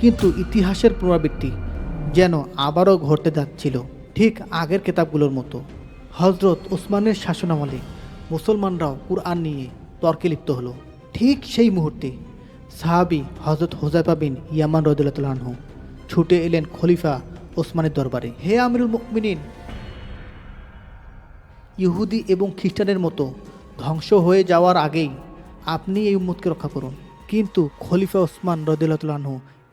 কিন্তু ইতিহাসের পুনরাবৃত্তি যেন আবারও ঘটতে যাচ্ছিল ঠিক আগের কেতাবগুলোর মতো। হজরত ওসমানের শাসনামলে মুসলমানরাও কুরআন নিয়ে তর্কে লিপ্ত হলো। ঠিক সেই মুহূর্তে সাহাবি হজরত হোজাইফা বিন ইয়ামান রদুল্লাহ ছুটে এলেন খলিফা ওসমানের দরবারে। হে আমিরুল মুকমিনিন ইহুদি এবং খ্রিস্টানের মতো ধ্বংস হয়ে যাওয়ার আগেই আপনি এই উম্মতকে রক্ষা করুন। কিন্তু খলিফা ওসমান রদুল্লাহ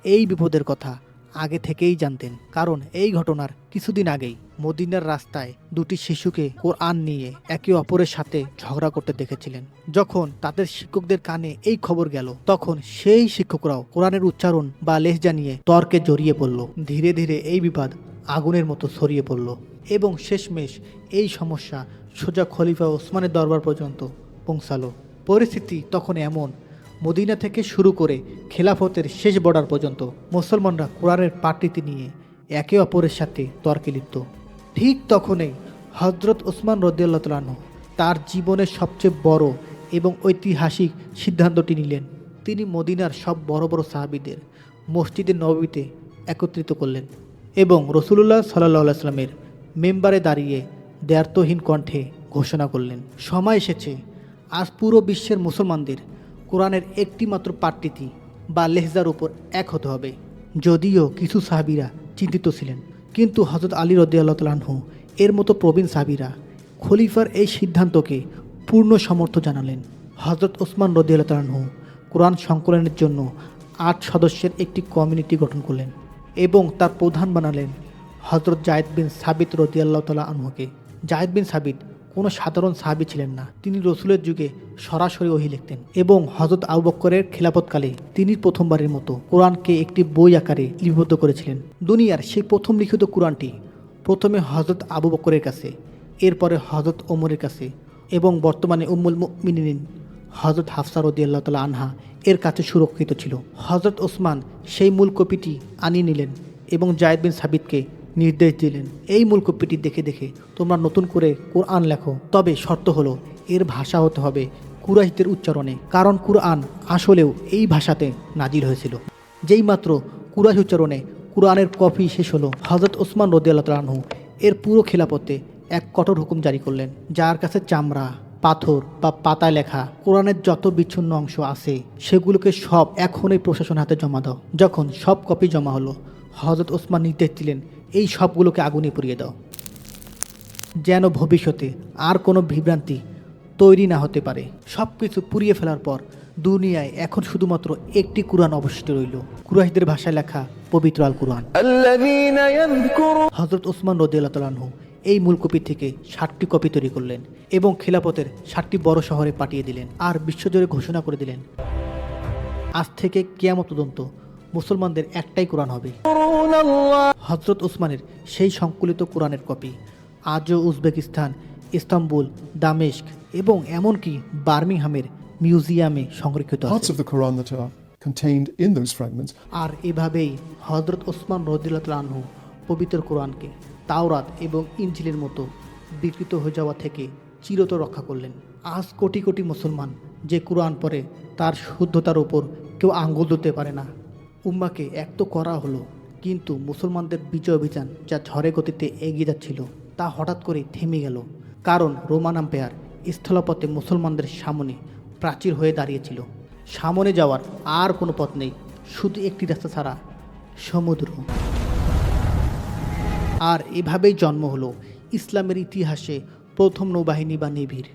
এই বিপদের কথা আগে থেকেই জানতেন, কারণ এই ঘটনার কিছুদিন আগেই মদিনার রাস্তায় দুটি শিশুকে কোরআন নিয়ে একে অপরের সাথে ঝগড়া করতে দেখেছিলেন। যখন তাদের শিক্ষকদের কানে এই খবর গেল, তখন সেই শিক্ষকরাও কোরআনের উচ্চারণ বা লেহজা জানিয়ে তর্কে জড়িয়ে পড়ল। ধীরে ধীরে এই বিবাদ আগুনের মতো ছড়িয়ে পড়ল এবং শেষমেশ এই সমস্যা সোজা খলিফা ওসমানের দরবার পর্যন্ত পৌঁছালো। পরিস্থিতি তখন এমন মদিনা থেকে শুরু করে খেলাফতের শেষ বর্ডার পর্যন্ত মুসলমানরা কোরআনের পাট্টিতি নিয়ে একে অপরের সাথে তর্কে লিপ্ত। ঠিক তখনই হজরত ওসমান রদিয়াল্লাহ তালাহ তার জীবনের সবচেয়ে বড় এবং ঐতিহাসিক সিদ্ধান্তটি নিলেন। তিনি মদিনার সব বড় বড় সাহাবিদের মসজিদের নবীতে একত্রিত করলেন এবং রসুল্লাহ সাল্লাহ সাল্লামের মেম্বারে দাঁড়িয়ে দ্ব্যর্থহীন কণ্ঠে ঘোষণা করলেন, সময় এসেছে। আজ পুরো বিশ্বের মুসলমানদের কোরআনের একটি মাত্র পাট্টিতি বা লেহজার উপর এক হতে হবে। যদিও কিছু সাহাবিরা চিন্তিত ছিলেন, কিন্তু হজরত আলী রদিয়াল্লাহ এর মতো প্রবীণ সাহাবিরা খলিফার এই সিদ্ধান্তকে পূর্ণ সমর্থ জানালেন। হজরত ওসমান রদিয়াল্লাহ কোরআন সংকলনের জন্য আট সদস্যের একটি কমিউনিটি গঠন করলেন এবং তার প্রধান বানালেন হজরত জায়েদ বিন সাবিত রদিয়াল্লাহ তালা আনহুকে। জায়েদ বিন সাবিত কোনো সাধারণ সাহাবি ছিলেন না। তিনি রসুলের যুগে সরাসরি ওহি লিখতেন এবং হজরত আবু বক্করের খিলাফতকালে তিনি প্রথমবারের মতো কোরআনকে একটি বই আকারে লিপিবদ্ধ করেছিলেন। দুনিয়ার সেই প্রথম লিখিত কোরআনটি প্রথমে হজরত আবু বক্করের কাছে, এরপরে হজরত ওমরের কাছে এবং বর্তমানে উম্মুল মিনিন হজরত হাফসা রদিয়াল্লাহ তালা আনহা এর কাছে সুরক্ষিত ছিল। হজরত ওসমান সেই মূল কপিটি আনিয়ে নিলেন এবং জায়েদ বিন সাবিতকে নির্দেশ দিলেন। এই মূল কপিটি দেখে দেখে তোমরা নতুন করে কোরআন লেখো। তবে শর্ত হলো, এর ভাষা হতে হবে কুরাইশদের উচ্চারণে। কারণ কুরআন আসলেও এই ভাষাতে নাজিল হয়েছিল। যেই মাত্র কুরাইশ উচ্চারণে কুরআনের কপি শেষ হলো হজরত ওসমান রদিয়াল্লাহ এর পুরো খেলাপথে এক কঠোর হুকুম জারি করলেন, যার কাছে চামড়া, পাথর বা পাতায় লেখা কোরআনের যত বিচ্ছিন্ন অংশ আছে, সেগুলোকে সব এখনই প্রশাসন হাতে জমা দাও। যখন সব কপি জমা হলো হজরত ওসমান নির্দেশ দিলেন এই সবগুলোকে আগুনে পুড়িয়ে দাও। যেন ভবিষ্যতে আর কোনো বিভ্রান্তি তৈরি না হতে পারে। সব কিছু পুড়িয়ে ফেলার পর দুনিয়ায় এখন শুধুমাত্র একটি কুরআন অবশিষ্ট রইল। কুরাইশদের ভাষায় লেখা পবিত্র আল কুরআন হজরত ওসমান রদিয়াল্লাহু এই মূল কপি থেকে ষাটটি কপি তৈরি করলেন এবং খিলাপতের ষাটটি বড় শহরে পাঠিয়ে দিলেন। আর বিশ্বজুড়ে ঘোষণা করে দিলেন আজ থেকে কেয়ামত তদন্ত মুসলমানদের একটাই কোরআন হবে। হজরত ওসমানের সেই সংকলিত কোরআনের কপি। আজও উজবেকিস্তান ইস্তাম্বুল দামেস্ক এবং এমনকি বার্মিংহামের মিউজিয়ামে সংরক্ষিত আর এভাবেই হজরত ওসমান রদিল্লাহু পবিত্র কোরআনকে তাওরাত এবং ইঞ্জিলের মতো বিকৃত হয়ে যাওয়া থেকে চিরত রক্ষা করলেন। আজ কোটি কোটি মুসলমান যে কোরআন পড়ে তার শুদ্ধতার উপর কেউ আঙ্গুল দিতে পারে না। উম্মাকে এক তো করা হলো, কিন্তু মুসলমানদের বিজয় অভিযান যা ঝড়ে গতিতে এগিয়ে যাচ্ছিল তা হঠাৎ করে থেমে গেল। কারণ রোমান আম্পায়ার স্থলপথে মুসলমানদের সামনে প্রাচীর হয়ে দাঁড়িয়েছিল। সামনে যাওয়ার আর কোনো পথ নেই, শুধু একটি রাস্তা ছাড়া সমুদ্র। আর এভাবেই জন্ম হলো ইসলামের ইতিহাসে প্রথম নৌবাহিনী বা নেভির।